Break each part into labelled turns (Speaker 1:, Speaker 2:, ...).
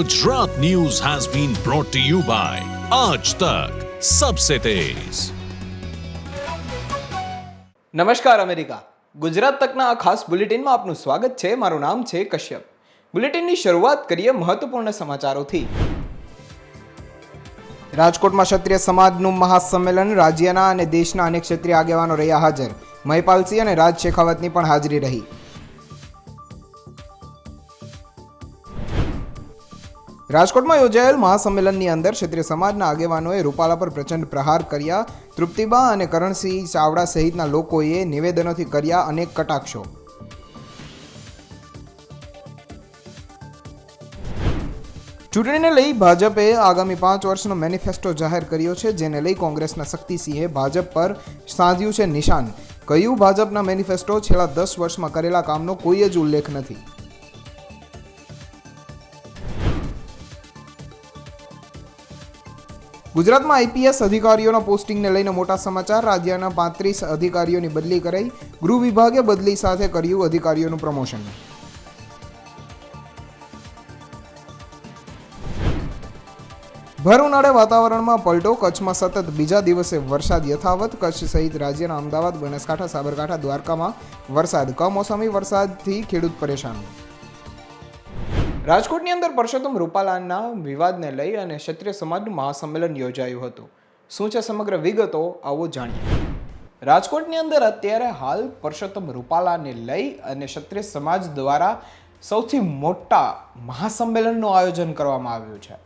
Speaker 1: Gujarat news has been brought to you by Aaj Tak Sabse Tez.
Speaker 2: નમસ્કાર America. Gujarat તકના આ ખાસ બુલેટિનમાં આપનું સ્વાગત છે. મારું નામ છે કશ્યપ. બુલેટિનની શરૂઆત કરીએ મહત્વપૂર્ણ સમાચારોથી. રાજકોટમાં ક્ષત્રિય સમાજનું મહાસંમેલન રાજ્યના અને દેશના અનેક ક્ષત્રિય આગેવાનો રહ્યા હાજર. મહિપાલસિંહ અને રાજ શેખાવતની પણ હાજરી રહી. રાજકોટમાં યોજાયેલ મહાસંમેલનની અંદર ક્ષત્રિય સમાજના આગેવાનોએ રૂપાલા પર પ્રચંડ પ્રહાર કર્યા. તૃપ્તિબા અને કરણસિંહ ચાવડા સહિતના લોકોએ નિવેદનોથી કર્યા અનેક કટાક્ષો. ચૂંટણીને લઈ ભાજપે આગામી પાંચ વર્ષનો મેનિફેસ્ટો જાહેર કર્યો છે, જેને લઈ કોંગ્રેસના શક્તિસિંહે ભાજપ પર સાધ્યું છે નિશાન. કહ્યું, ભાજપના મેનિફેસ્ટો છેલ્લા દસ વર્ષમાં કરેલા કામનો કોઈ જ ઉલ્લેખ નથી. ગુજરાતમાં આઈપીએસ અધિકારીઓના પોસ્ટિંગને લઈને મોટા સમાચાર. રાજ્યના પાંત્રીસ અધિકારીઓની બદલી કરાઈ. ગૃહ વિભાગે બદલી સાથે કર્યું અધિકારીઓનું પ્રમોશન. ભર ઉનાળે વાતાવરણમાં પલટો. કચ્છમાં સતત બીજા દિવસે વરસાદ યથાવત. કચ્છ સહિત રાજ્યના અમદાવાદ, બનાસકાંઠા, સાબરકાંઠા, દ્વારકામાં વરસાદ. કમોસમી વરસાદથી ખેડૂત પરેશાન. રાજકોટની અંદર પરસોત્તમ રૂપાલાના વિવાદને લઈ અને ક્ષત્રિય સમાજનું મહાસંમેલન યોજાયું હતું. શું છે સમગ્ર વિગતો આવો જાણીએ. રાજકોટની અંદર અત્યારે હાલ પરસોત્તમ રૂપાલાને લઈ અને ક્ષત્રિય સમાજ દ્વારા સૌથી મોટા મહાસંમેલનનું આયોજન કરવામાં આવ્યું છે.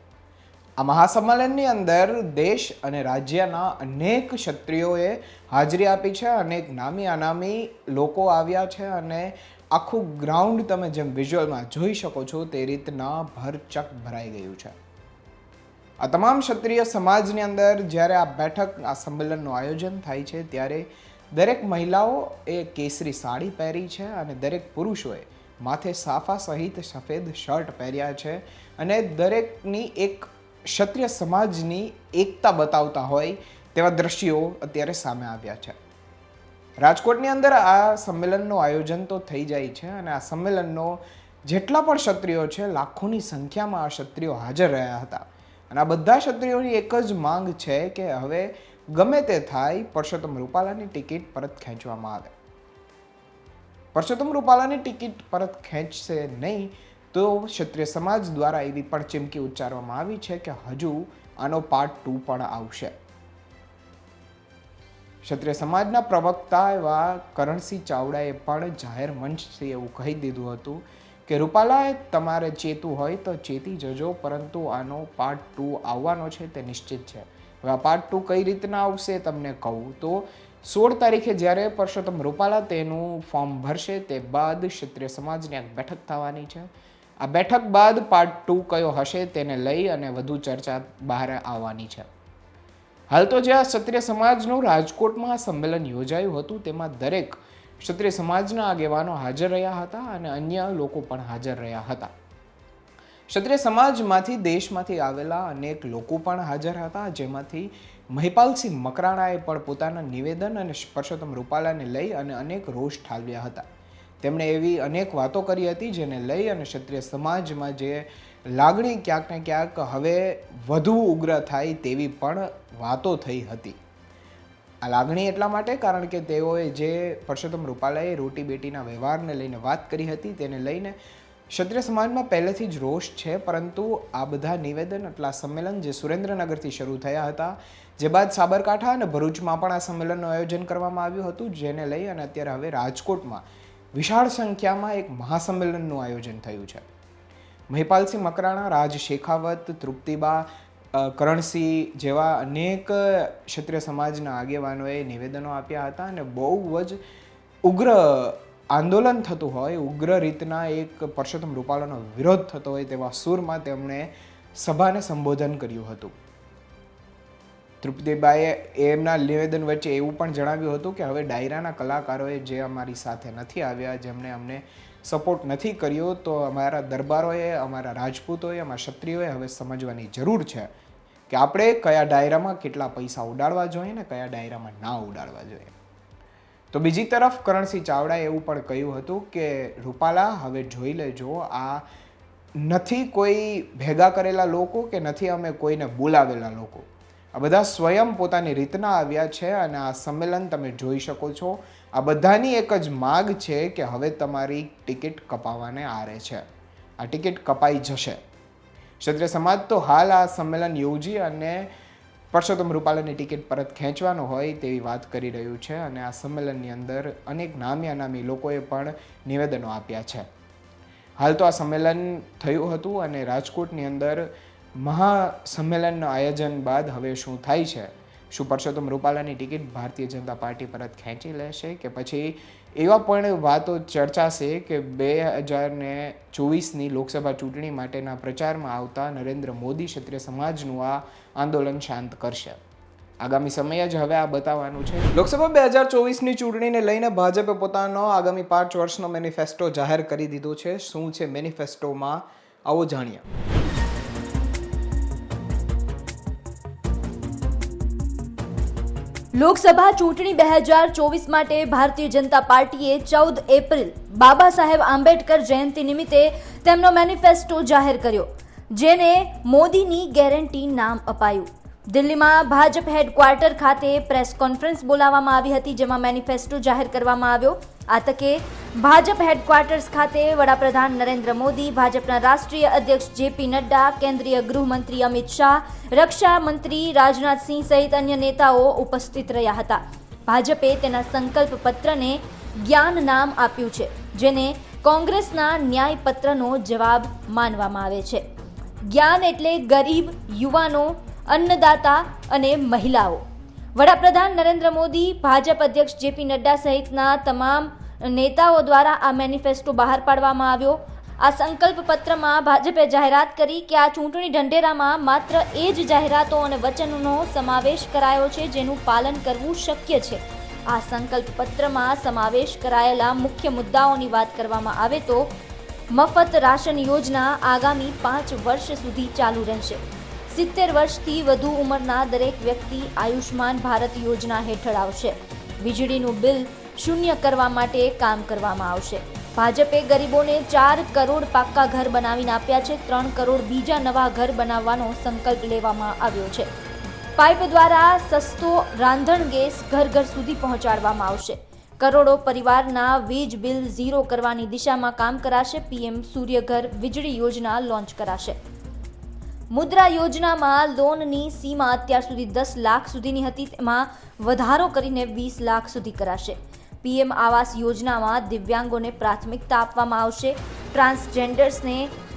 Speaker 2: આ મહાસંમેલનની અંદર દેશ અને રાજ્યના અનેક ક્ષત્રિયોએ હાજરી આપી છે, અનેક નામી અનામી લોકો આવ્યા છે અને આખું ગ્રાઉન્ડ તમે જેમ વિઝ્યુઅલમાં જોઈ શકો છો તે રીતના ભરચક ભરાઈ ગયું છે. આ તમામ ક્ષત્રિય સમાજની અંદર જ્યારે આ બેઠક, આ સંમેલનનું આયોજન થાય છે, ત્યારે દરેક મહિલાઓ એ કેસરી સાડી પહેરી છે અને દરેક પુરુષોએ માથે સાફા સહિત સફેદ શર્ટ પહેર્યા છે અને દરેકની એક ક્ષત્રિય સમાજની એકતા બતાવતા હોય તેવા દ્રશ્યો અત્યારે સામે આવ્યા છે. રાજકોટની અંદર આ સંમેલનનું આયોજન તો થઈ જાય છે અને આ સંમેલનનો જેટલા પણ ક્ષત્રિયો છે, લાખોની સંખ્યામાં આ ક્ષત્રિયો હાજર રહ્યા હતા. અને આ બધા ક્ષત્રિયોની એક જ માંગ છે કે હવે ગમે તે થાય, પરસોત્તમ રૂપાલાની ટિકિટ પરત ખેંચવામાં આવે. પરસોત્તમ રૂપાલાની ટિકિટ પરત ખેંચશે નહીં, તો ક્ષત્રિય સમાજ દ્વારા એવી પણ ચીમકી ઉચ્ચારવામાં આવી છે કે હજુ આનો પાર્ટ ટુ પણ આવશે. ક્ષત્રિય સમાજના પ્રવક્તા એવા કરણસિંહ ચાવડાએ પણ જાહેર મંચથી એવું કહી દીધું હતું કે, રૂપાલાએ તમારે ચેતું હોય તો ચેતી જજો, પરંતુ આનો પાર્ટ ટુ આવવાનો છે તે નિશ્ચિત છે. હવે આ પાર્ટ ટુ કઈ રીતના આવશે તમને કહું તો, સોળ તારીખે જ્યારે પરસોત્તમ રૂપાલા તેનું ફોર્મ ભરશે તે બાદ ક્ષત્રિય સમાજની એક બેઠક થવાની છે. આ બેઠક બાદ પાર્ટ ટુ કયો હશે તેને લઈ અને વધુ ચર્ચા બહાર આવવાની છે. હાલ તો જે આ ક્ષત્રિય સમાજનું રાજકોટમાં સંમેલન યોજાયું હતું, તેમાં દરેક ક્ષત્રિય સમાજના આગેવાનો હાજર રહ્યા હતા અને અન્ય લોકો પણ હાજર રહ્યા હતા. ક્ષત્રિય સમાજમાંથી દેશમાંથી આવેલા અનેક લોકો પણ હાજર હતા, જેમાંથી મહિપાલસિંહ મકરાણાએ પણ પોતાના નિવેદન અને પરસોત્તમ રૂપાલાને લઈ અને અનેક રોષ ઠાલવ્યા હતા. તેમણે એવી અનેક વાતો કરી હતી, જેને લઈ અને ક્ષત્રિય સમાજમાં જે લાગણી ક્યાંક ને ક્યાંક હવે વધુ ઉગ્ર થાય તેવી પણ વાતો થઈ હતી. આ લાગણી એટલા માટે કારણ કે તેઓએ જે પરસોત્તમ રૂપાલાએ રોટી બેટીના વ્યવહારને લઈને વાત કરી હતી તેને લઈને ક્ષત્રિય સમાજમાં પહેલેથી જ રોષ છે, પરંતુ આ બધા નિવેદન એટલા સંમેલન જે સુરેન્દ્રનગરથી શરૂ થયા હતા, જે બાદ સાબરકાંઠા અને ભરૂચમાં પણ આ સંમેલનનું આયોજન કરવામાં આવ્યું હતું, જેને લઈ અને અત્યારે હવે રાજકોટમાં વિશાળ સંખ્યામાં એક મહાસંમેલનનું આયોજન થયું છે. મહિપાલસિંહ મકરાણા, રાજ શેખાવત, તૃપ્તિબા કરણસિંહ જેવા અનેક ક્ષત્રિય સમાજના આગેવાનોએ નિવેદનો આપ્યા હતા અને બહુ જ ઉગ્ર આંદોલન થતું હોય, ઉગ્ર રીતના એક પરસોત્તમ રૂપાલાનો વિરોધ થતો હોય તેવા સૂરમાં તેમણે સભાને સંબોધન કર્યું હતું. તૃપ્તિબાએ એમના નિવેદન વચ્ચે એવું પણ જણાવ્યું હતું કે હવે ડાયરાના કલાકારોએ જે અમારી સાથે નથી આવ્યા જેમણે અમને સપોર્ટ નથી કર્યો, તો અમારા દરબારોએ, અમારા રાજપૂતોએ, અમારા ક્ષત્રિયોએ હવે સમજવાની જરૂર છે કે આપણે કયા ડાયરામાં કેટલા પૈસા ઉડાડવા જોઈએ ને કયા ડાયરામાં ના ઉડાડવા જોઈએ. તો બીજી તરફ કરણસિંહ ચાવડાએ એવું પણ કહ્યું હતું કે, રૂપાલા, હવે જોઈ લેજો, આ નથી કોઈ ભેગા કરેલા લોકો કે નથી અમે કોઈને બોલાવેલા લોકો. આ બધા સ્વયં પોતાની રીતના આવ્યા છે અને આ સંમેલન તમે જોઈ શકો છો. આ બધાની એક જ માગ છે કે હવે તમારી ટિકિટ કપાવાને આરે છે. આ ટિકિટ કપાઈ જશે. ક્ષત્રિય સમાજ તો હાલ આ સંમેલન યોજી અને પરસોત્તમ રૂપાલાની ટિકિટ પરત ખેંચવાનો હોય તેવી વાત કરી રહ્યું છે અને આ સંમેલનની અંદર અનેક નામી અનામી લોકોએ પણ નિવેદનો આપ્યા છે. હાલ તો આ સંમેલન થયું હતું અને રાજકોટની અંદર મહાસંમેલનનું આયોજન બાદ હવે શું થાય છે શું પરસોત્તમ રૂપાલાની ટિકિટ ભારતીય જનતા પાર્ટી પરત ખેંચી લેશે કે પછી એવા પણ વાતો ચર્ચાશે કે બે હજાર ને ચોવીસની લોકસભા ચૂંટણી માટેના પ્રચારમાં આવતા નરેન્દ્ર મોદી ક્ષત્રિય સમાજનું આ આંદોલન શાંત કરશે. આગામી સમય જ હવે આ બતાવવાનું છે. લોકસભા બે હજાર ચોવીસની ચૂંટણીને લઈને ભાજપે પોતાનો આગામી પાંચ વર્ષનો મેનિફેસ્ટો જાહેર કરી દીધો છે. શું છે મેનિફેસ્ટોમાં આવો જાણીએ.
Speaker 3: લોકસભા ચૂંટણી બે હજાર ચોવીસ માટે ભારતીય જનતા પાર્ટીએ ચૌદ એપ્રિલ બાબા સાહેબ આંબેડકર જયંતિ નિમિત્તે તેમનો મેનિફેસ્ટો જાહેર કર્યો, જેને મોદીની ગેરંટી નામ અપાયું. દિલ્હીમાં ભાજપ હેડક્વાર્ટર ખાતે પ્રેસ કોન્ફરન્સ બોલાવવામાં આવી હતી, જેમાં મેનિફેસ્ટો જાહેર કરવામાં આવ્યો. આ તકે ભાજપ હેડક્વાર્ટર્સ ખાતે વડાપ્રધાન નરેન્દ્ર મોદી, ભાજપના રાષ્ટ્રીય અધ્યક્ષ જેપી નડ્ડા, કેન્દ્રીય ગૃહમંત્રી અમિત શાહ રક્ષા મંત્રી રાજનાથસિંહ સહિત અન્ય નેતાઓ ઉપસ્થિત રહ્યા હતા. ભાજપે તેના સંકલ્પ પત્રને જ્ઞાન નામ આપ્યું છે, જેને કોંગ્રેસના ન્યાયપત્રનો જવાબ માનવામાં આવે છે. જ્ઞાન એટલે ગરીબ યુવાનો અન્નદાતા અને મહિલાઓ. વડાપ્રધાન નરેન્દ્ર મોદી, ભાજપ અધ્યક્ષ જેપી નડ્ડા સહિતના તમામ નેતાઓ દ્વારા આ મેનિફેસ્ટો બહાર પાડવામાં આવ્યો. આ સંકલ્પ પત્રમાં ભાજપે જાહેરાત કરી કે આ ચૂંટણી ઢંઢેરામાં માત્ર એ જ જાહેરાતો અને વચનોનો સમાવેશ કરાયો છે જેનું પાલન કરવું શક્ય છે. આ સંકલ્પ પત્રમાં સમાવેશ કરાયેલા મુખ્ય મુદ્દાઓની વાત કરવામાં આવે તો મફત રાશન યોજના આગામી પાંચ વર્ષ સુધી ચાલુ રહેશે. સિત્તેર વર્ષથી વધુ ઉંમરના દરેક વ્યક્તિ આયુષ્માન ભારત યોજના હેઠળ આવશે. વીજળીનું બિલ શૂન્ય કરવા માટે કામ કરવામાં આવશે. ભાજપે ગરીબોને ચાર કરોડ પાક્કા ઘર બનાવીને આપ્યા છે. ત્રણ કરોડ બીજા નવા ઘર બનાવવાનો સંકલ્પ લેવામાં આવ્યો છે. પાઇપ દ્વારા સસ્તો રાંધણ ગેસ ઘર ઘર સુધી પહોંચાડવામાં આવશે. કરોડો પરિવારના વીજ બિલ ઝીરો કરવાની દિશામાં કામ કરાશે. પીએમ સૂર્યઘર વીજળી યોજના લોન્ચ કરાશે. મુદ્રા યોજનામાં લોનની સીમા અત્યાર સુધી દસ લાખ સુધીની હતી. તેમાં વધારો કરીને વીસ લાખ સુધી કરાશે. પીએમ આવાસ યોજનામાં દિવ્યાંગોને પ્રાથમિકતા આપવામાં આવશે. ટ્રાન્સજેન્ડર્સને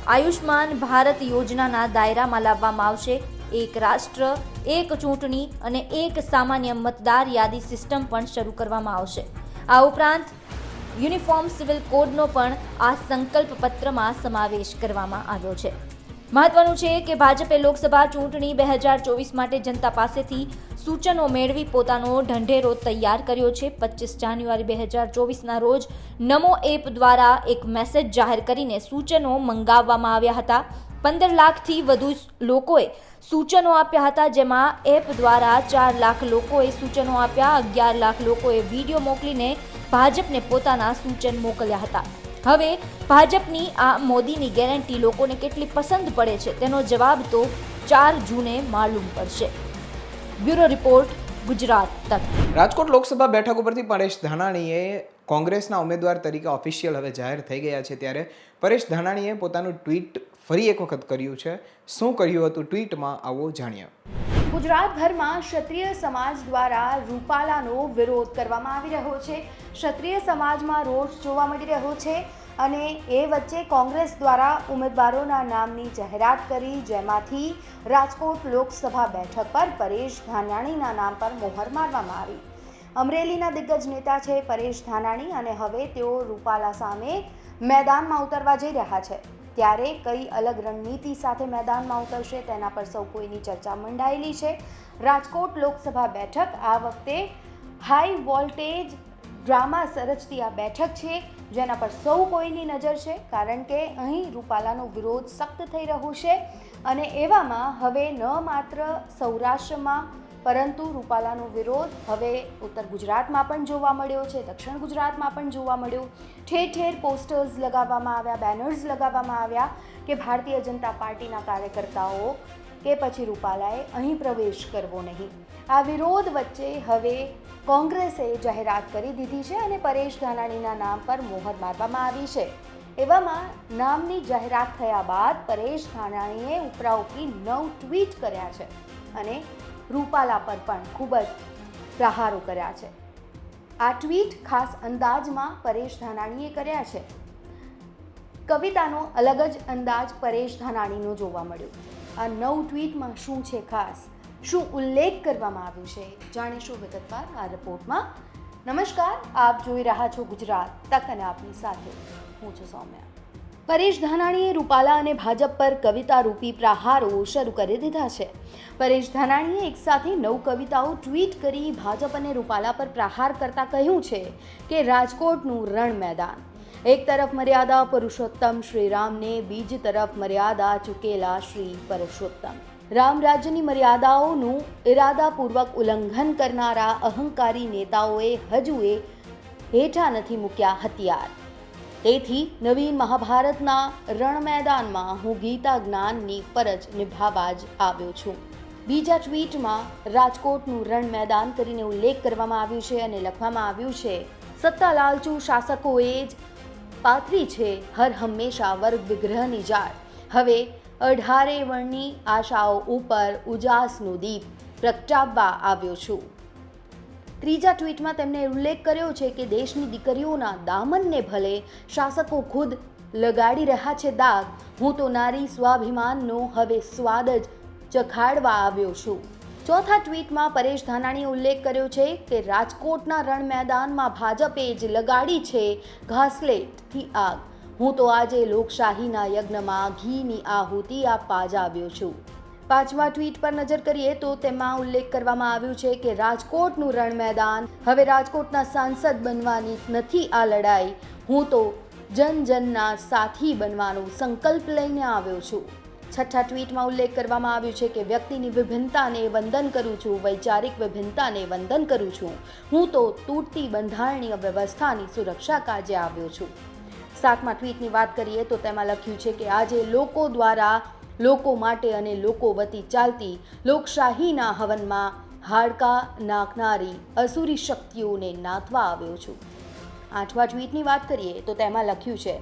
Speaker 3: આયુષ્માન ભારત યોજનાના દાયરામાં લાવવામાં આવશે. એક રાષ્ટ્ર, એક ચૂંટણી અને એક સામાન્ય મતદાર યાદી સિસ્ટમ પણ શરૂ કરવામાં આવશે. આ ઉપરાંત યુનિફોર્મ સિવિલ કોડનો પણ આ સંકલ્પ પત્રમાં સમાવેશ કરવામાં આવ્યો છે. મહત્વનું છે કે ભાજપે લોકસભા ચૂંટણી બે હજાર ચોવીસ માટે જનતા પાસેથી સૂચનો મેળવી પોતાનો ઢંઢેરો તૈયાર કર્યો છે. પચીસ જાન્યુઆરી બે હજાર ચોવીસના રોજ નમો એપ દ્વારા એક મેસેજ જાહેર કરીને સૂચનો મંગાવવામાં આવ્યા હતા. પંદર લાખથી વધુ લોકોએ સૂચનો આપ્યા હતા, જેમાં એપ દ્વારા ચાર લાખ લોકોએ સૂચનો આપ્યા, અગિયાર લાખ લોકોએ વીડિયો મોકલીને ભાજપને પોતાના સૂચન મોકલ્યા હતા. હવે ભાજપની આ મોદીની ગેરંટી લોકોને કેટલી પસંદ પડે છે તેનો જવાબ તો ચાર જૂને માલુમ પડશે. બ્યુરો રિપોર્ટ, ગુજરાત તક.
Speaker 2: રાજકોટ લોકસભા બેઠક ઉપરથી પરેશ ધાનાણીએ કોંગ્રેસના ઉમેદવાર તરીકે ઓફિશિયલ હવે જાહેર થઈ ગયા છે ત્યારે પરેશ ધાનાણીએ પોતાનું ટ્વીટ ફરી એક વખત કર્યું છે. શું કર્યું હતું ટ્વીટમાં આવો જાણીએ.
Speaker 4: ગુજરાતભરમાં ક્ષત્રિય સમાજ દ્વારા રૂપાલાનો વિરોધ કરવામાં આવી રહ્યો છે. ક્ષત્રિય સમાજમાં રોષ જોવા મળી રહ્યો છે અને એ વચ્ચે કોંગ્રેસ દ્વારા ઉમેદવારોના નામની જાહેરાત કરી, જેમાંથી રાજકોટ લોકસભા બેઠક પર પરેશ ધાનાણીના નામ પર મોહર મારવામાં આવી. અમરેલીના દિગ્ગજ નેતા છે પરેશ ધાનાણી અને હવે તેઓ રૂપાલા સામે મેદાનમાં ઉતરવા જઈ રહ્યા છે. ત્યારે કઈ અલગ રણનીતિ સાથે મેદાનમાં ઉતરશે તેના પર સૌ કોઈની ચર્ચા મંડાયેલી છે. રાજકોટ લોકસભા બેઠક આ વખતે હાઈ વોલ્ટેજ ડ્રામા સરજતી આ બેઠક છે, જેના પર સૌ કોઈની નજર છે, કારણ કે અહીં રૂપાલાનો વિરોધ સખ્ત થઈ રહ્યો છે. અને એવામાં હવે ન માત્ર સૌરાષ્ટ્રમાં પરંતુ રૂપાલાનો વિરોધ હવે ઉત્તર ગુજરાતમાં પણ જોવા મળ્યો છે, દક્ષિણ ગુજરાતમાં પણ જોવા મળ્યું. ઠેર ઠેર પોસ્ટર્સ લગાવવામાં આવ્યા બેનર્સ લગાવવામાં આવ્યા કે ભારતીય જનતા પાર્ટીના કાર્યકર્તાઓ કે પછી રૂપાલાએ અહીં પ્રવેશ કરવો નહીં. આ વિરોધ વચ્ચે હવે કોંગ્રેસે જાહેરાત કરી દીધી છે અને પરેશ ધાનાણીના નામ પર મોહર મારવામાં આવી છે. એવામાં નામની જાહેરાત થયા બાદ પરેશ ધાનાણીએ ઉપરાઉપરી નવ ટ્વીટ કર્યા છે અને રૂપાલા પર પણ ખૂબ જ પ્રહારો કર્યા છે. આ ટ્વીટ ખાસ અંદાજમાં પરેશ ધાનાણીએ કર્યા છે. કવિતાનો અલગ જ અંદાજ પરેશ ધાનાણીનો જોવા મળ્યો. આ નવ ટ્વીટમાં શું છે ખાસ? શું ઉલ્લેખ કરવામાં આવ્યું છે? જાણીશું વિગતવાર આ રિપોર્ટમાં. નમસ્કાર, આપ જોઈ રહ્યા છો ગુજરાત તક અને આપની સાથે હું છું સૌમ્યા. પરેશ ધાનાણીએ રૂપાલા અને ભાજપ પર કવિતા રૂપી પ્રહારો શરૂ કરી દીધા છે. પરેશ ધાનાણીએ એકસાથે નવ કવિતાઓ ટ્વીટ કરી ભાજપ અને રૂપાલા પર પ્રહાર કરતા કહ્યું છે કે રાજકોટનું રણ મેદાન. એક તરફ મર્યાદા પુરુષોત્તમ શ્રીરામને, બીજી તરફ મર્યાદા ચૂકેલા શ્રી પરુષોત્તમ રામ રાજ્યની મર્યાદાઓનું ઇરાદાપૂર્વક ઉલ્લંઘન કરનારા અહંકારી નેતાઓએ હજુએ હેઠા નથી મૂક્યા હથિયાર. તેથી નવી મહાભારતના રણ મેદાનમાં હું ગીતા જ્ઞાનની ફરજ નિભાવવા જ આવ્યો છું. બીજા ટ્વીટમાં રાજકોટનું રણ મેદાન કરીને ઉલ્લેખ કરવામાં આવ્યું છે અને લખવામાં આવ્યું છે સત્તા લાલચુ શાસકોએ જ પાથરી છે હર હંમેશા વર્ગ વિગ્રહની જાળ. હવે અઢારે વર્ણની આશાઓ ઉપર ઉજાસનું દીપ પ્રગટાવવા આવ્યો છું. ત્રીજા ટ્વીટમાં તેમણે ઉલ્લેખ કર્યો છે કે દેશની દીકરીઓના દામનને ભલે શાસકો ખુદ લગાડી રહ્યા છે દાગ, હું તો નારી સ્વાભિમાનનો હવે સ્વાદ જ ચખાડવા આવ્યો છું. ચોથા ટ્વીટમાં પરેશ ધાનાણીએ ઉલ્લેખ કર્યો છે કે રાજકોટના રણ મેદાનમાં ભાજપે જ લગાડી છે ઘાસલેટથી આગ. હું તો આજે લોકશાહીના યજ્ઞમાં ઘીની આહુતિ આપવા જ આવ્યો છું. પાંચમા ટ્વીટ પર નજર કરીએ તો તેમાં ઉલ્લેખ કરવામાં આવ્યું છે કે રાજકોટનું રણ મેદાન હવે રાજકોટના સાંસદ બનવાની નથી આ લડાઈ. હું તો જન જનના સાથી બનવાનો સંકલ્પ લઈને આવ્યો છું. છઠ્ઠા ટ્વીટમાં ઉલ્લેખ કરવામાં આવ્યું છે કે વ્યક્તિની વિભિન્નતાને વંદન કરું છું, વૈચારિક વિભિન્નતાને વંદન કરું છું. હું તો તૂટતી બંધારણીય વ્યવસ્થાની સુરક્ષા કાજે આવ્યો છું. સાતમા ટ્વીટની વાત કરીએ તો તેમાં લખ્યું છે કે આજે લોકો દ્વારા લોકો માટે અને લોકો વતી ચાલતી લોકશાહીના હવનમાં હાડકા નાખનારી અસુરી શક્તિઓને નાથવા આવ્યો છું. આઠવા ટ્વીટની વાત કરીએ તો તેમાં લખ્યું છે,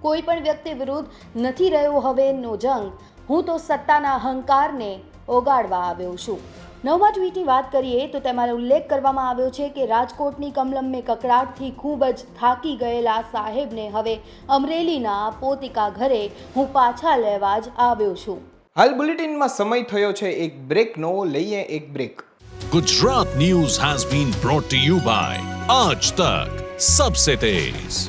Speaker 4: કોઈ પણ વ્યક્તિ વિરુદ્ધ નથી રહ્યો હવેનો જંગ, હું તો સત્તાના અહંકારને ઓગાળવા આવ્યો છું. નવમા ટ્વીટની વાત કરીએ તો તેમાં ઉલ્લેખ કરવામાં આવ્યો છે કે રાજકોટની કમલમ્મે કકડાટથી ખૂબ જ થાકી ગયેલા સાહેબને હવે અમરેલીના પોતિકા ઘરે હું પાછા લેવા જ આવ્યો છું.
Speaker 2: હાલ બુલેટિનમાં સમય થયો છે એક બ્રેકનો લઈએ એક break
Speaker 1: Gujarat news has been brought you by Aaj Tak Sabse Tez.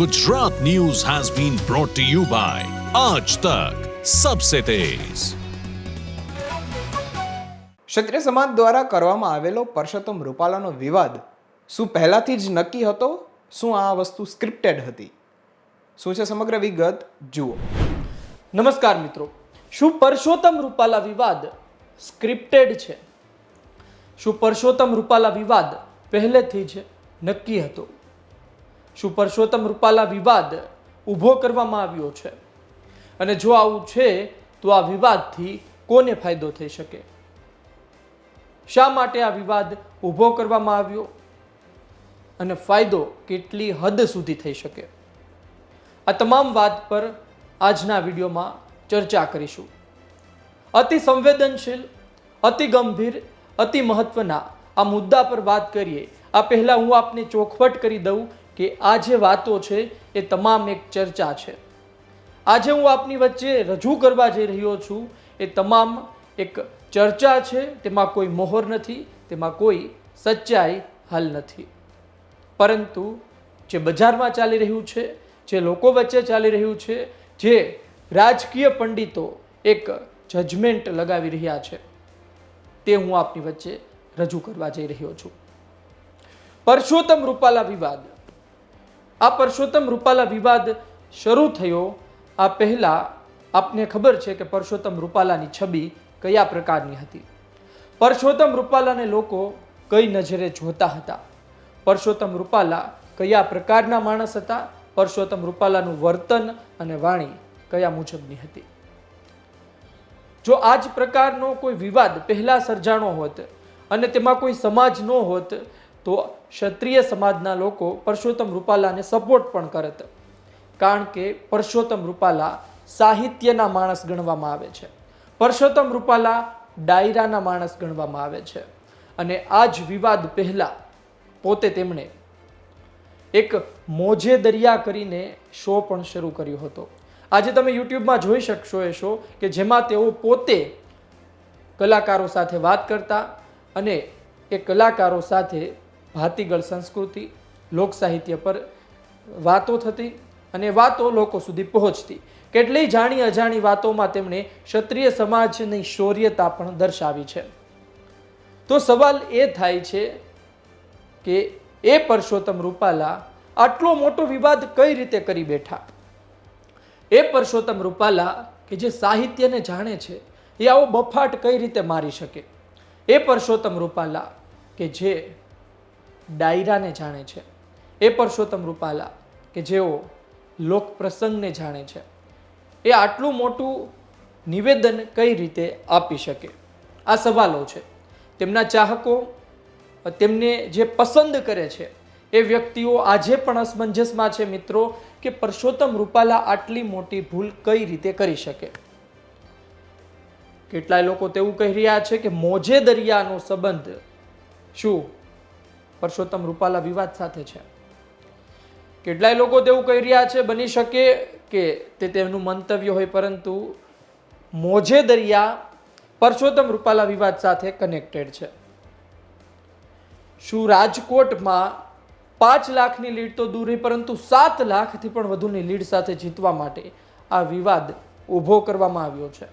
Speaker 1: Gujarat news has been brought to you by Tak Sabse Tez.
Speaker 2: ક્ષત્રિય સમાજ દ્વારા કરવામાં આવેલો પરસોત્તમ રૂપાલાનો વિવાદ શું પહેલાથી જ નક્કી હતો? શું આ વસ્તુ સ્ક્રિપ્ટેડ હતી? શું છે સમગ્ર વિગત? જુઓ.
Speaker 5: નમસ્કાર મિત્રો. શું પરસોત્તમ રૂપાલા વિવાદ સ્ક્રિપ્ટેડ છે? શું પરસોત્તમ રૂપાલા વિવાદ પહેલેથી જ નક્કી હતો? શું પરસોત્તમ રૂપાલા વિવાદ ઊભો કરવામાં આવ્યો છે. અને જો આવું છે, તો આ વિવાદથી કોને ફાયદો થઈ શકે? શા માટે આ વિવાદ ઊભો કરવામાં આવ્યો? અને ફાયદો કેટલી હદ સુધી થઈ શકે? આ તમામ વાત પર આજના વિડીયોમાં ચર્ચા કરીશું. અતિ સંવેદનશીલ, અતિ ગંભીર, અતિ મહત્વના આ મુદ્દા પર વાત કરીએ. આ પહેલાં હું આપને ચોખવટ કરી દઉં કે આ જે વાતો છે એ તમામ એક ચર્ચા છે. આજે હું આપની વચ્ચે રજૂ કરવા જઈ રહ્યો છું, એ તમામ એક ચર્ચા છે, તેમાં કોઈ મોહર નથી, તેમાં કોઈ સચ્ચાઈ હલ નથી. પરંતુ જે બજારમાં ચાલી રહ્યું છે, જે લોકો વચ્ચે ચાલી રહ્યું છે, જે રાજકીય પંડિતો એક જજમેન્ટ લગાવી રહ્યા છે, તે હું આપની વચ્ચે રજૂ કરવા જઈ રહ્યો છું. પરસોત્તમ રૂપાલા વિવાદ. આ પરસોત્તમ રૂપાલા વિવાદ શરૂ થયો. આ પહેલાં આપને ખબર છે કે પરસોત્તમ રૂપાલાની છબી કયા પ્રકારની હતી? પરસોત્તમ રૂપાલાને લોકો કઈ નજરે જોતા હતા? પરસોત્તમ રૂપાલા કયા પ્રકારના માણસ હતા? પરસોત્તમ રૂપાલાનું વર્તન અને વાણી કયા મુજબની હતી? જો આ જ પ્રકારનો કોઈ વિવાદ પહેલાં સર્જાણો હોત અને તેમાં કોઈ સમાજ ન હોત તો ક્ષત્રિય સમાજના લોકો પરસોત્તમ રૂપાલાને સપોર્ટ પણ કરત કારણ કે પરસોત્તમ રૂપાલા સાહિત્યના માણસ ગણવામાં આવે છે. પરસોત્તમ રૂપાલા ડાયરાના માણસ ગણવામાં આવે છે. અને આ જ વિવાદ પહેલાં પોતે તેમણે એક મોજે દરિયા કરીને શો પણ શરૂ કર્યો હતો. આજે તમે યુટ્યુબમાં જોઈ શકશો એ શો કે જેમાં તેઓ પોતે કલાકારો સાથે વાત કરતા અને એ કલાકારો સાથે ભાતીગળ સંસ્કૃતિ, લોક સાહિત્ય પર વાતો થતી અને વાતો લોકો સુધી પહોંચતી. કેટલીય જાણી અજાણી વાતોમાં તેમણે ક્ષત્રિય સમાજની શૌર્યતા પણ દર્શાવી છે. તો સવાલ એ થાય છે કે એ પરસોત્તમ રૂપાલા આટલો મોટો વિવાદ કઈ રીતે કરી બેઠા? એ પરસોત્તમ રૂપાલા કે જે સાહિત્યને જાણે છે, એ આવો બફાટ કઈ રીતે મારી શકે? એ પરસોત્તમ રૂપાલા કે જે ડાયરાને જાણે છે. એ પરસોત્તમ રૂપાલા, કે જેઓ લોક પ્રસંગને જાણે છે. એ આટલું મોટું નિવેદન કઈ રીતે આપી શકે? આ સવાલો છે. તેમના ચાહકો, તેમને જે પસંદ કરે છે, એ વ્યક્તિઓ આજે પણ અસમંજસમાં છે મિત્રો, કે પરસોત્તમ રૂપાલા આટલી મોટી ભૂલ કઈ રીતે કરી શકે? કેટલાય લોકો તેવું કહી રહ્યા છે કે મોજે દરિયાનો સંબંધ શું પરસોત્તમ રૂપાલા વિવાદ સાથે છે. કેટલાય લોકો તેવું કહી રહ્યા છે, બની શકે કે તે તેમનું મંતવ્ય હોય, પરંતુ મોજે દરિયા પરસોત્તમ રૂપાલા વિવાદ સાથે કનેક્ટેડ છે. શું રાજકોટમાં પાંચ લાખની લીડ તો દૂર રહી પરંતુ સાત લાખથી પણ વધુની લીડ સાથે જીતવા માટે આ વિવાદ ઊભો કરવામાં આવ્યો છે.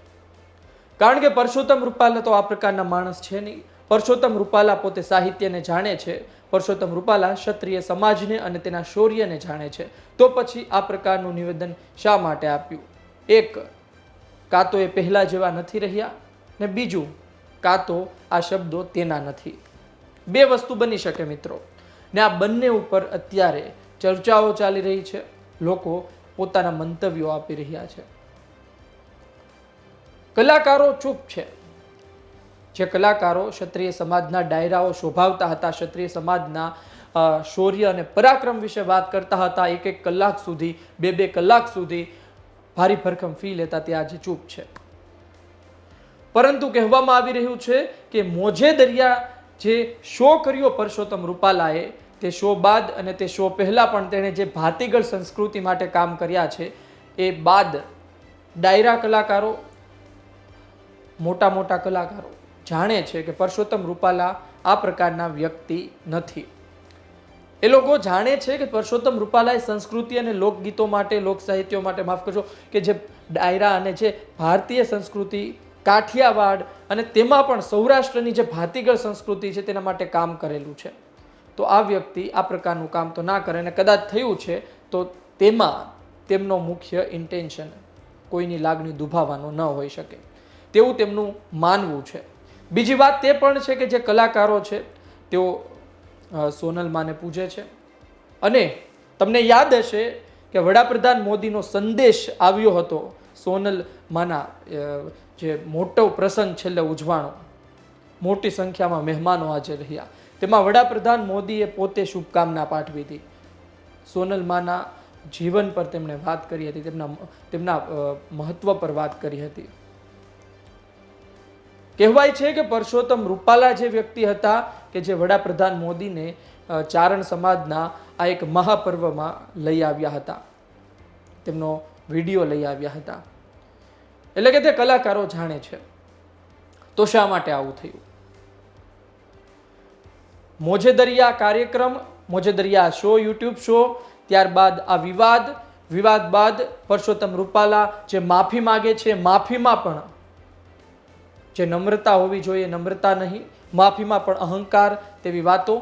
Speaker 5: કારણ કે પરસોત્તમ રૂપાલા તો આ પ્રકારના માણસ છે નહીં. પરસોત્તમ રૂપાલા પોતે સાહિત્યને જાણે છે પરસોત્તમ રૂપાલા ક્ષત્રિય સમાજને અને તેના શૌર્યને જાણે છે. તો પછી આ પ્રકારનું નિવેદન શા માટે આપ્યું? એક, કાં તો એ પહેલા જેવા નથી રહ્યા ને બીજું, કાં તો આ શબ્દો તેના નથી. બે વસ્તુ બની શકે મિત્રો. ને આ બંને ઉપર અત્યારે ચર્ચાઓ ચાલી રહી છે. લોકો પોતાના મંતવ્યો આપી રહ્યા છે. કલાકારો ચૂપ છે. જે કલાકારો ક્ષત્રિય સમાજના ડાયરાઓ શોભાવતા હતા, ક્ષત્રિય સમાજના શૌર્ય અને પરાક્રમ વિશે વાત કરતા હતા, એક એક કલાક સુધી, બે બે કલાક સુધી ભારી ભરખમ ફી લેતા તે આજે ચૂપ છે. પરંતુ કહેવામાં આવી રહ્યું છે કે મોજે દરિયા જે શો કર્યો પરસોત્તમ રૂપાલાએ, તે શો બાદ અને તે શો પહેલાં પણ તેણે જે ભાતીગળ સંસ્કૃતિ માટે કામ કર્યા છે, એ બાદ ડાયરા કલાકારો, મોટા મોટા કલાકારો જાણે છે કે પરસોત્તમ રૂપાલા આ પ્રકારના વ્યક્તિ નથી. એ લોકો જાણે છે કે પરસોત્તમ રૂપાલાએ સંસ્કૃતિ અને લોકગીતો માટે લોક સાહિત્યો માટે, માફ કરજો, કે જે ડાયરા અને જે ભારતીય સંસ્કૃતિ, કાઠિયાવાડ અને તેમાં પણ સૌરાષ્ટ્રની જે ભાતીગળ સંસ્કૃતિ છે તેના માટે કામ કરેલું છે. તો આ વ્યક્તિ આ પ્રકારનું કામ તો ના કરે અને કદાચ થયું છે, તો તેમાં તેમનો મુખ્ય ઇન્ટેન્શન કોઈની લાગણી દુભાવવાનો ન હોઈ શકે. તેવું તેમનું માનવું છે. બીજી વાત તે પણ છે કે જે કલાકારો છે, તેઓ સોનલ માને પૂજે છે. અને તમને યાદ હશે કે વડાપ્રધાન મોદીનો સંદેશ આવ્યો હતો સોનલ માના જે મોટો પ્રસંગ છેલ્લે ઉજવાણો. મોટી સંખ્યામાં મહેમાનો હાજર રહ્યા. તેમાં વડાપ્રધાન મોદીએ પોતે શુભકામના પાઠવી હતી. સોનલ માના જીવન પર તેમણે વાત કરી હતી. તેમના તેમના મહત્ત્વ પર વાત કરી હતી. કહેવાય છે કે પરસોત્તમ રૂપાલા જે વ્યક્તિ હતા, કે જે વડાપ્રધાન મોદીને ચારણ સમાજના આ એક મહાપર્વમાં લઈ આવ્યા હતા. તેમનો વીડિયો લઈ આવ્યા હતા. એટલે કે તે કલાકારો જાણે છે. તો શા માટે આવું થયું? મોજે દરિયા કાર્યક્રમ મોજે દરિયા શો, યુટ્યુબ શો, ત્યારબાદ આ વિવાદ વિવાદ બાદ પરસોત્તમ રૂપાલા જે માફી માગે છે, માફીમાં પણ જે નમ્રતા હોવી જોઈએ, નમ્રતા નહીં, માફીમાં પણ અહંકાર તેવી વાતો.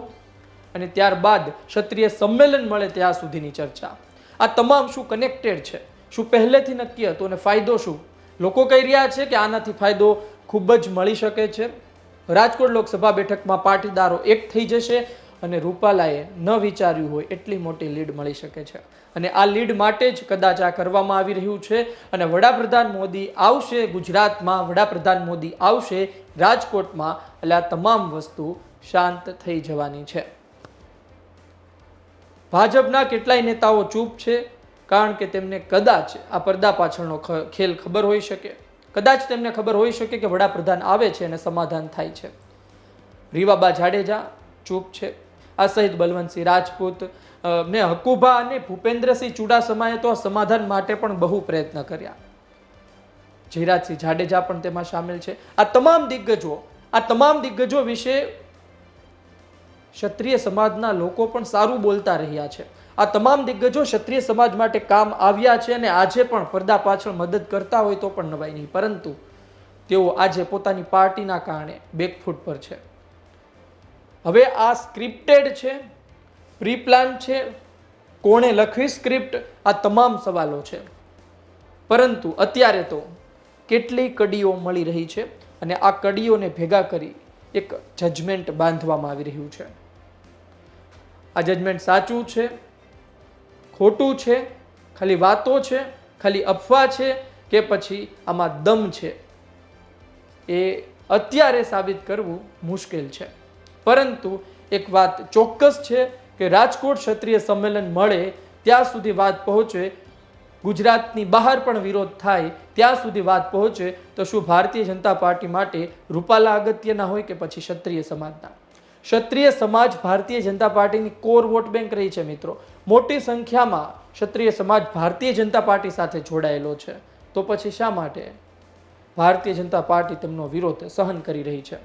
Speaker 5: અને ત્યારબાદ ક્ષત્રિય સંમેલન મળે ત્યાં સુધીની ચર્ચા. આ તમામ શું કનેક્ટેડ છે? શું પહેલેથી નક્કી હતું અને ફાયદો શું? લોકો કહી રહ્યા છે કે આનાથી ફાયદો ખૂબ જ મળી શકે છે. રાજકોટ લોકસભા બેઠકમાં પાટીદારો એક થઈ જશે. અને રૂપાલાએ ન વિચાર્યું હોય એટલી મોટી લીડ મળી શકે છે. અને આ લીડ માટે જ કદાચ આ કરવામાં આવી રહ્યું છે. અને વડાપ્રધાન મોદી આવશે, ગુજરાતમાં વડાપ્રધાન મોદી આવશે, રાજકોટમાં એટલે આ તમામ વસ્તુ શાંત થઈ જવાની છે. ભાજપના કેટલાય નેતાઓ ચૂપ છે, કારણ કે તેમને કદાચ આ પડદા પાછળનો ખેલ ખબર હોઈ શકે. કદાચ તેમને ખબર હોઈ શકે કે વડાપ્રધાન આવે છે અને સમાધાન થાય છે. રીવાબા જાડેજા ચૂપ છે. આ સહિત બલવંતસિંહ રાજપૂત ને હકુભા અને ભૂપેન્દ્રસિંહ ચુડાસમાએ તો સમાધાન માટે પણ બહુ પ્રયત્ન કર્યા. જયરાજસિંહ જાડેજા પણ તેમાં સામેલ છે. આ તમામ દિગ્ગજો, આ તમામ દિગ્ગજો વિશે ક્ષત્રિય સમાજના લોકો પણ સારું બોલતા રહ્યા છે. આ તમામ દિગ્ગજો ક્ષત્રિય સમાજ માટે કામ આવ્યા છે અને આજે પણ પડદા પાછળ મદદ કરતા હોય તો પણ નવાઈ નહીં. પરંતુ તેઓ આજે પોતાની પાર્ટીના કારણે બેકફૂટ પર છે. હવે આ સ્ક્રિપ્ટેડ છે પ્રી પ્લાન છે, કોણે લખવી સ્ક્રિપ્ટ આ તમામ સવાલો છે. પરંતુ અત્યારે તો કેટલી કડીઓ મળી રહી છે અને આ કડીઓને ભેગા કરી એક જજમેન્ટ બાંધવામાં આવી રહ્યું છે. આ જજમેન્ટ સાચું છે, ખોટું છે, ખાલી વાતો છે, ખાલી અફવા છે કે પછી આમાં દમ છે? એ અત્યારે સાબિત કરવું મુશ્કેલ છે. પરંતુ એક વાત ચોક્કસ છે કે રાજકોટ ક્ષત્રિય સંમેલન મળે, ત્યાં સુધી વાત પહોંચે. ગુજરાતની બહાર પણ વિરોધ થાય, ત્યાં સુધી વાત પહોંચે. તો શું ભારતીય જનતા પાર્ટી માટે રૂપાલા અગત્યના હોય કે પછી ક્ષત્રિય સમાજના? ક્ષત્રિય સમાજ ભારતીય જનતા પાર્ટીની કોર વોટ બેંક રહી છે મિત્રો. મોટી સંખ્યામાં ક્ષત્રિય સમાજ ભારતીય જનતા પાર્ટી સાથે જોડાયેલો છે. તો પછી શા માટે ભારતીય જનતા પાર્ટી તેમનો વિરોધ સહન કરી રહી છે?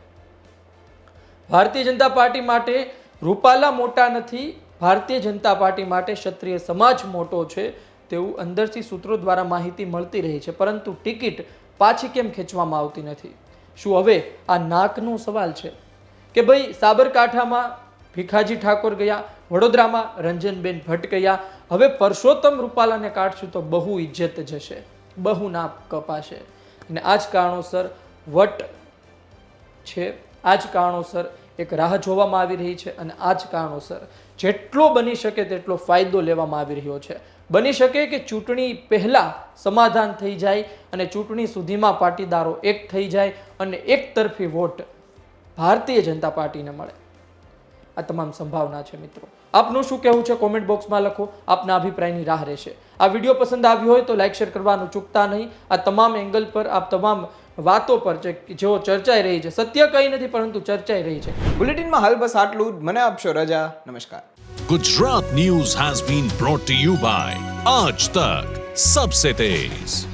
Speaker 5: ભારતીય જનતા પાર્ટી માટે રૂપાલા મોટા નથી, ભારતીય જનતા પાર્ટી માટે ક્ષત્રિય સમાજ મોટો છે તેવું અંદરથી સૂત્રો દ્વારા માહિતી મળતી રહી છે, પરંતુ ટિકિટ પાછી કેમ ખેંચવામાં આવતી નથી? શું હવે આ નાકનો સવાલ છે? કે ભાઈ સાબરકાંઠામાં ભીખાજી ઠાકોર ગયા, વડોદરામાં રંજનબેન ભટ્ટ ગયા, હવે પરસોત્તમ રૂપાલાને કાઢશું તો બહુ ઇજ્જત જશે, બહુ નાપ કપાશે. અને આ જ કારણોસર વટ છે આ જ કારણોસર એક રાહ જોવામાં આવી રહી છે અને આ જ કારણોસર જેટલો બની શકે તેટલો ફાયદો લેવામાં આવી રહ્યો છે. બની શકે કે ચૂંટણી પહેલાં સમાધાન થઈ જાય અને ચૂંટણી સુધીમાં પાટીદારો એક થઈ જાય અને એક તરફી વોટ ભારતીય જનતા પાર્ટીને મળે. આ તમામ સંભાવના છે મિત્રો. આપનું શું કહેવું છે? કોમેન્ટ બોક્સમાં લખો. આપના અભિપ્રાયની રાહ રહેશે. આ વીડિયો પસંદ આવ્યો હોય તો લાઇક શેર કરવાનું ચૂકતા નહીં. આ તમામ એંગલ પર આ તમામ વાતો પર છે જેઓ ચર્ચાઈ રહી છે. સત્ય કંઈ નથી, પરંતુ ચર્ચાઈ રહી છે.
Speaker 2: બુલેટિનમાં હાલ બસ આટલું મને આપશો રજા. નમસ્કાર.
Speaker 1: Gujarat news has been brought you by Aaj Tak Sabse Tez.